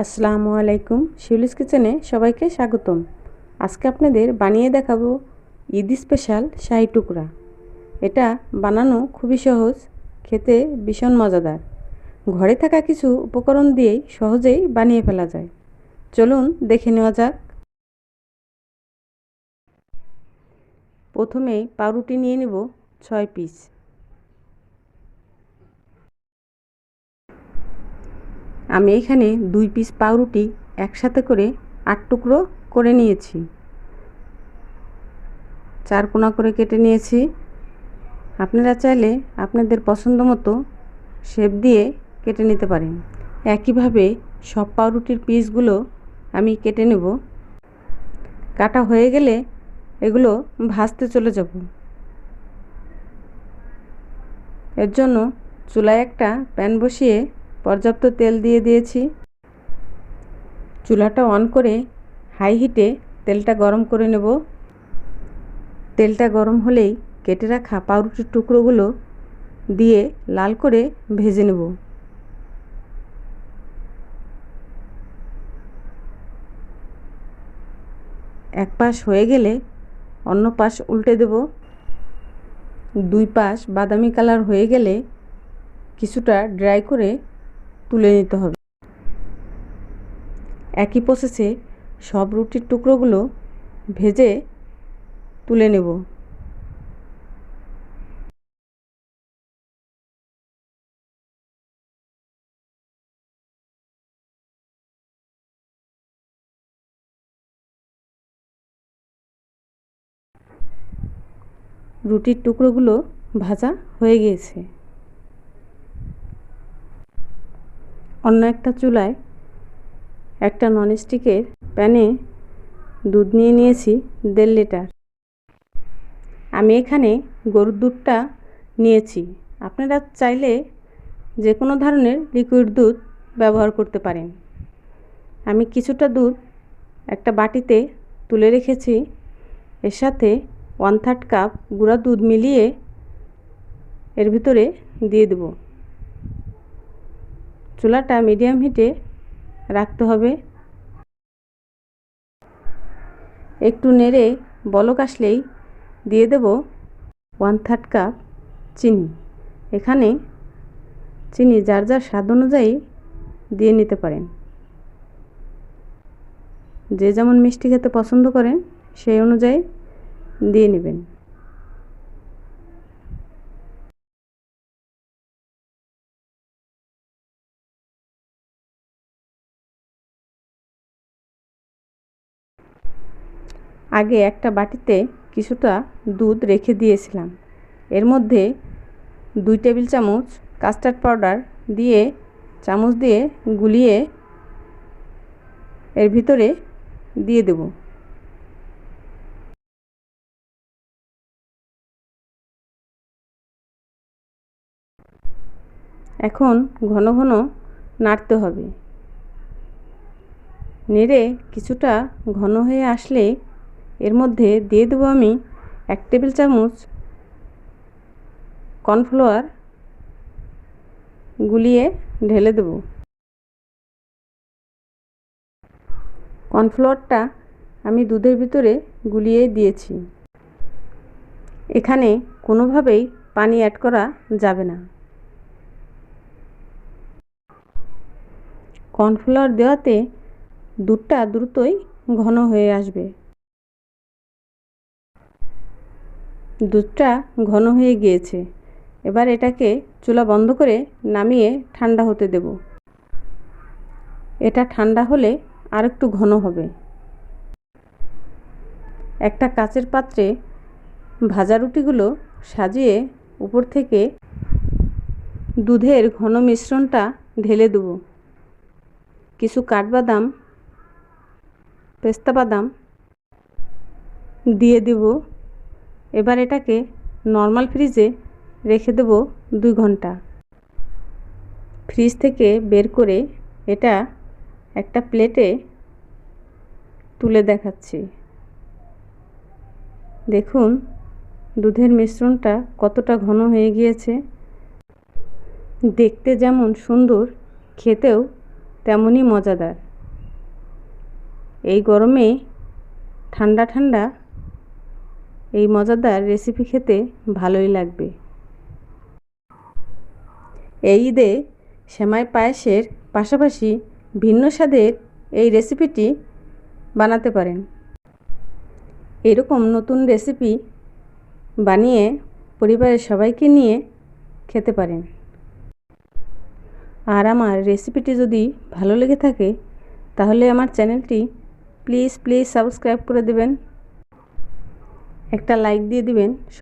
আসসালামু আলাইকুম। শিউলিস কিচেনে সবাইকে স্বাগতম। আজকে আপনাদের বানিয়ে দেখাবো ঈদ স্পেশাল শাহি টুকরা। এটা বানানো খুবই সহজ, খেতে ভীষণ মজাদার। ঘরে থাকা কিছু উপকরণ দিয়েই সহজেই বানিয়ে ফেলা যায়। চলুন দেখে নেওয়া যাক। প্রথমেই পাউরুটি নিয়ে নেব ছয় পিস। আমি এখানে দুই পিস পাউরুটি একসাথে করে আট টুকরো করে নিয়েছি। চার কোনা করে কেটে নিয়েছি। আপনারা চাইলে আপনাদের পছন্দ মতো শেপ দিয়ে কেটে নিতে পারেন। একইভাবে সব পাউরুটির পিসগুলো আমি কেটে নেব। কাটা হয়ে গেলে এগুলো ভাজতে চলে যাব। এর জন্য চুলায় একটা প্যান বসিয়ে পর্যাপ্ত তেল দিয়ে দিয়েছি। চুলাটা অন করে হাই হিটে তেলটা গরম করে নেব। তেলটা গরম হলেই কেটে রাখা পাউরুটির টুকরোগুলো দিয়ে লাল করে ভেজে নেব। এক পাশ হয়ে গেলে অন্য পাশ উল্টে দেব। দুই পাশ বাদামি কালার হয়ে গেলে কিছুটা ড্রাই করে তুলে নিতে হবে। একই প্রসেসে সব রুটির টুকরোগুলো ভেজে তুলে নেব। রুটির টুকরোগুলো ভাজা হয়ে গিয়েছে। অন্য একটা চুলায় একটা ননস্টিকের প্যানে দুধ নিয়ে নিয়েছি দেড় লিটার। আমি এখানে গরুর দুধটা নিয়েছি। আপনারা চাইলে যে কোনো ধরনের লিকুইড দুধ ব্যবহার করতে পারেন। আমি কিছুটা দুধ একটা বাটিতে তুলে রেখেছি। এর সাথে ওয়ান থার্ড কাপ গুঁড়া দুধ মিলিয়ে এর ভিতরে দিয়ে দেবো। চুলাটা মিডিয়াম হিটে রাখতে হবে। একটু নেড়ে বলক আসলেই দিয়ে দেব ওয়ান থার্ড কাপ চিনি। এখানে চিনি যার যার স্বাদ অনুযায়ী দিয়ে নিতে পারেন। যে যেমন মিষ্টি খেতে পছন্দ করেন, সেই অনুযায়ী দিয়ে নেবেন। আগে একটা বাটিতে কিছুটা দুধ রেখে দিয়েছিলাম। এর মধ্যে দুই টেবিল চামচ কাস্টার্ড পাউডার দিয়ে, চামচ দিয়ে গুলিয়ে এর ভিতরে দিয়ে দেব। এখন ঘন ঘন নাড়তে হবে। নেড়ে কিছুটা ঘন হয়ে আসলে এর মধ্যে দিয়ে দেবো আমি এক টেবিল চামচ কর্নফ্লাওয়ার, গুলিয়ে ঢেলে দেব। কর্নফ্লাওয়ারটা আমি দুধের ভিতরে গুলিয়ে দিয়েছি। এখানে কোনোভাবেই পানি অ্যাড করা যাবে না। কর্নফ্লাওয়ার দেওয়াতে দুধটা দ্রুতই ঘন হয়ে আসবে। দুধটা ঘন হয়ে গিয়েছে। এবার এটাকে চুলা বন্ধ করে নামিয়ে ঠান্ডা হতে দেব। এটা ঠান্ডা হলে আর একটু ঘন হবে। একটা কাচের পাত্রে ভাজা রুটিগুলো সাজিয়ে উপর থেকে দুধের ঘন মিশ্রণটা ঢেলে দেব। কিছু কাঠবাদাম পেস্তা বাদাম দিয়ে দেব। এবার এটাকে নর্মাল ফ্রিজে রেখে দেব দুই ঘণ্টা। ফ্রিজ থেকে বের করে এটা একটা প্লেটে তুলে দেখাচ্ছি। দেখুন, দুধের মিশ্রণটা কতটা ঘন হয়ে গিয়েছে। দেখতে যেমন সুন্দর, খেতেও তেমনই মজাদার। এই গরমে ঠান্ডা ঠান্ডা এই মজাদার রেসিপি খেতে ভালোই লাগবে। এই ঈদে সেমাই পায়েসের পাশাপাশি ভিন্ন স্বাদের এই রেসিপিটি বানাতে পারেন। এরকম নতুন রেসিপি বানিয়ে পরিবারের সবাইকে নিয়ে খেতে পারেন। আর আমার রেসিপিটি যদি ভালো লেগে থাকে, তাহলে আমার চ্যানেলটি প্লিজ প্লিজ সাবস্ক্রাইব করে দেবেন। একটা লাইক দিয়ে দিবেন।